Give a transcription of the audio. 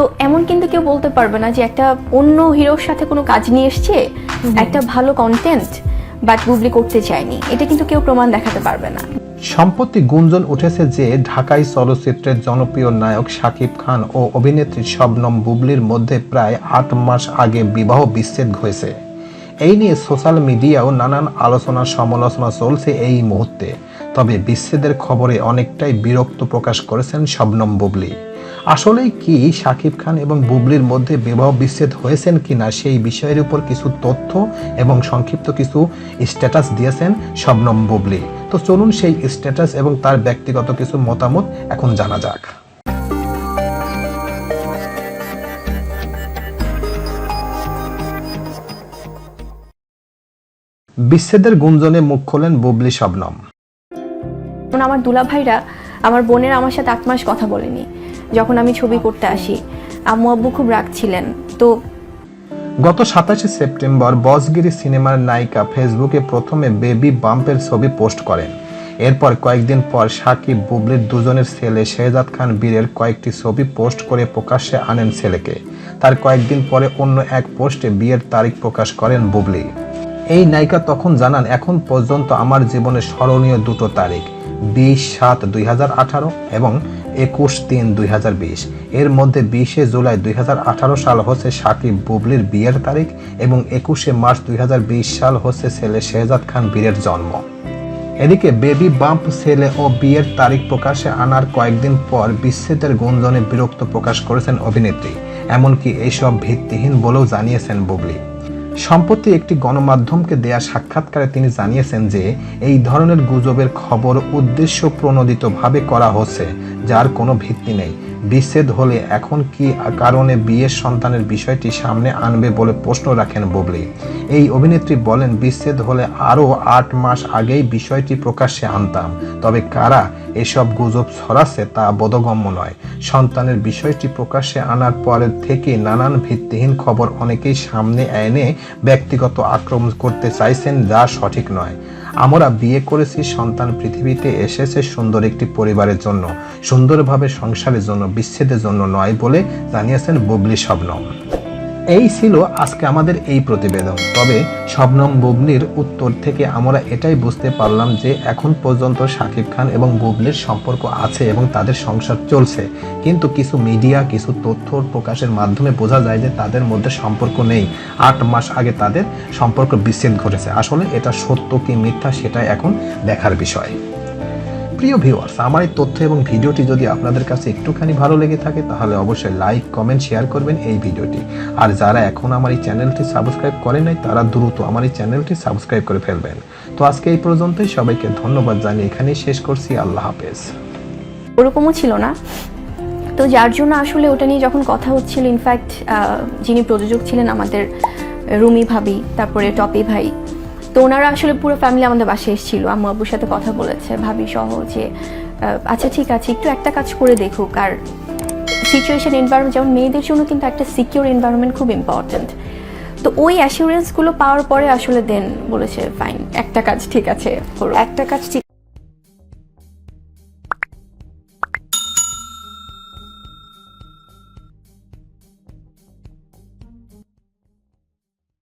তো এমন কিন্তু কেউ বলতে পারবে না যে একটা অন্য হিরোর সাথে কোনো কাজ নিয়ে এসছে একটা ভালো কন্টেন্ট বাট বুবলি করতে চায়নি। এটা কিন্তু কেউ প্রমাণ দেখাতে পারবে না। সম্প্রতি গুঞ্জন উঠেছে যে ঢাকাই চলচ্চিত্রের জনপ্রিয় নায়ক শাকিব খান ও অভিনেত্রী শবনম বুবলির মধ্যে প্রায় আট মাস আগে বিবাহ বিচ্ছেদ হয়েছে। এই নিয়ে সোশ্যাল মিডিয়াও নানান আলোচনা সমালোচনা চলছে এই মুহূর্তে। তবে বিচ্ছেদের খবরে অনেকটাই বিরক্ত প্রকাশ করেছেন শবনম বুবলি। আসলেই কি শাকিব খান এবং বুবলির মধ্যে বিবাহ বিচ্ছেদ হয়েছেন কিনা সেই বিষয়ের উপর কিছু তথ্য এবং সংক্ষিপ্ত কিছু স্ট্যাটাস দিয়েছেন শবনম বুবলি। তো চলুন সেই স্ট্যাটাস এবং তার ব্যক্তিগত কিছু মতামত এখন জানা যাক। বিচ্ছেদের গুঞ্জনে মুখ খোলেন বুবলি শবনম। আমার দুলা ভাইরা আমার বোনের আমার সাথে আট মাস কথা বলেনি। যখন আমি ছবি করতে আসি, আম্মু আব্বু খুব রাগ ছিলেন। তো গত সাতাশে সেপ্টেম্বর বসগিরি সিনেমার নায়িকা ফেসবুকে প্রথমে বেবি বাম্পের ছবি পোস্ট করেন। এরপর কয়েকদিন পর সাকিব, বুবলির দুজনের ছেলে শেহজাদ খান বীরের কয়েকটি ছবি পোস্ট করে প্রকাশ্যে আনেন ছেলেকে। তার কয়েকদিন পরে অন্য এক পোস্টে বিয়ের তারিখ প্রকাশ করেন বুবলি। এই নায়িকা তখন জানান, এখন পর্যন্ত আমার জীবনে স্মরণীয় দুটো তারিখ, বিশ সাত দুই এবং একুশ তিন দুই এর মধ্যে বিশে জুলাই দুই হাজার আঠারো সাল হচ্ছে সাকিব বুবলির বিয়ের তারিখ এবং একুশে মার্চ দুই হাজার বিশ সাল হচ্ছে ছেলে শেহজাদ খান বীরের জন্ম। এদিকে বেবি বাম্প ছেলে ও বিয়ের তারিখ প্রকাশে আনার কয়েকদিন পর বিচ্ছেদের গুঞ্জনে বিরক্ত প্রকাশ করেছেন অভিনেত্রী। এমনকি এইসব ভিত্তিহীন বলেও জানিয়েছেন বুবলি। সম্প্রতি একটি গণমাধ্যমকে দেয়া সাক্ষাৎকারে তিনি জানিয়েছেন যে এই ধরনের গুজবের খবর উদ্দেশ্য প্রণোদিতভাবে করা হচ্ছে, যার কোনো ভিত্তি নেই। বিচ্ছেদ হলে এখন কি কারণে বিয়ের সন্তানের বিষয়টি সামনে আনবে বলে প্রশ্ন রাখেন বুবলি। এই অভিনেত্রী বলেন, বিচ্ছেদ হলে আরও আট মাস আগেই বিষয়টি প্রকাশ্যে আনতাম। তবে কারা এসব গুজব ছড়াচ্ছে তা বোধগম্য নয়। সন্তানের বিষয়টি প্রকাশ্যে আনার পরে থেকে নানান ভিত্তিহীন খবর অনেকেই সামনে এনে ব্যক্তিগত আক্রমণ করতে চাইছেন, যা সঠিক নয়। আমরা বিয়ে করেছি সন্তান পৃথিবীতে এসেছে সুন্দর একটি পরিবারের জন্য, সুন্দরভাবে সংসারের জন্য, বিচ্ছেদের জন্য নয় বলে জানিয়েছেন বুবলি শবনম। এই ছিল আজকে আমাদের এই প্রতিবেদন। তবে শবনম বুবলির উত্তর থেকে আমরা এটাই বুঝতে পারলাম যে এখন পর্যন্ত শাকিব খান এবং বুবলির সম্পর্ক আছে এবং তাদের সংসার চলছে। কিন্তু কিছু মিডিয়া, কিছু তথ্য প্রকাশের মাধ্যমে বোঝা যায় যে তাদের মধ্যে সম্পর্ক নেই। আট মাস আগে তাদের সম্পর্ক বিচ্ছেদ ঘটেছে। আসলে এটা সত্য কি মিথ্যা সেটাই এখন দেখার বিষয়। প্রিয় ভিউয়ার্স আমার এই তথ্য এবং ভিডিওটি যদি আপনাদের কাছে একটুখানি ভালো লেগে থাকে, তাহলে অবশ্যই লাইক কমেন্ট শেয়ার করবেন এই ভিডিওটি। আর যারা এখন আমার এই চ্যানেলটি সাবস্ক্রাইব করে নাই, তারা দ্রুত আমার এই চ্যানেলটি সাবস্ক্রাইব করে ফেলবেন। তো আজকে এই পর্যন্তই, সবাইকে ধন্যবাদ জানিয়ে এখানেই শেষ করছি। আল্লাহ হাফেজ। ওরকমও ছিল না। তো যার জন্য আসলে ওটা নিয়ে যখন কথা হচ্ছিল ইনফ্যাক্ট যিনি প্রযোজক ছিলেন আমাদের রুমি ভাবি, তারপরে টপি ভাই তো ওনারা আসলে পুরো ফ্যামিলি আমাদের বাসায় এসেছিল। আম্মু আব্বুর সাথে কথা বলেছে, ভাবি সহ যে আচ্ছা ঠিক আছে, একটু একটা কাজ করে দেখুক। আর সিচুয়েশন এনভায়রনমেন্ট যেমন মেয়েদের জন্য কিন্তু একটা সিকিউর এনভায়রনমেন্ট খুব ইম্পর্ট্যান্ট তো ওই অ্যাসিউরেন্সগুলো পাওয়ার পরে আসলে দেন বলেছে ফাইন একটা কাজ ঠিক আছে একটা কাজ ঠিক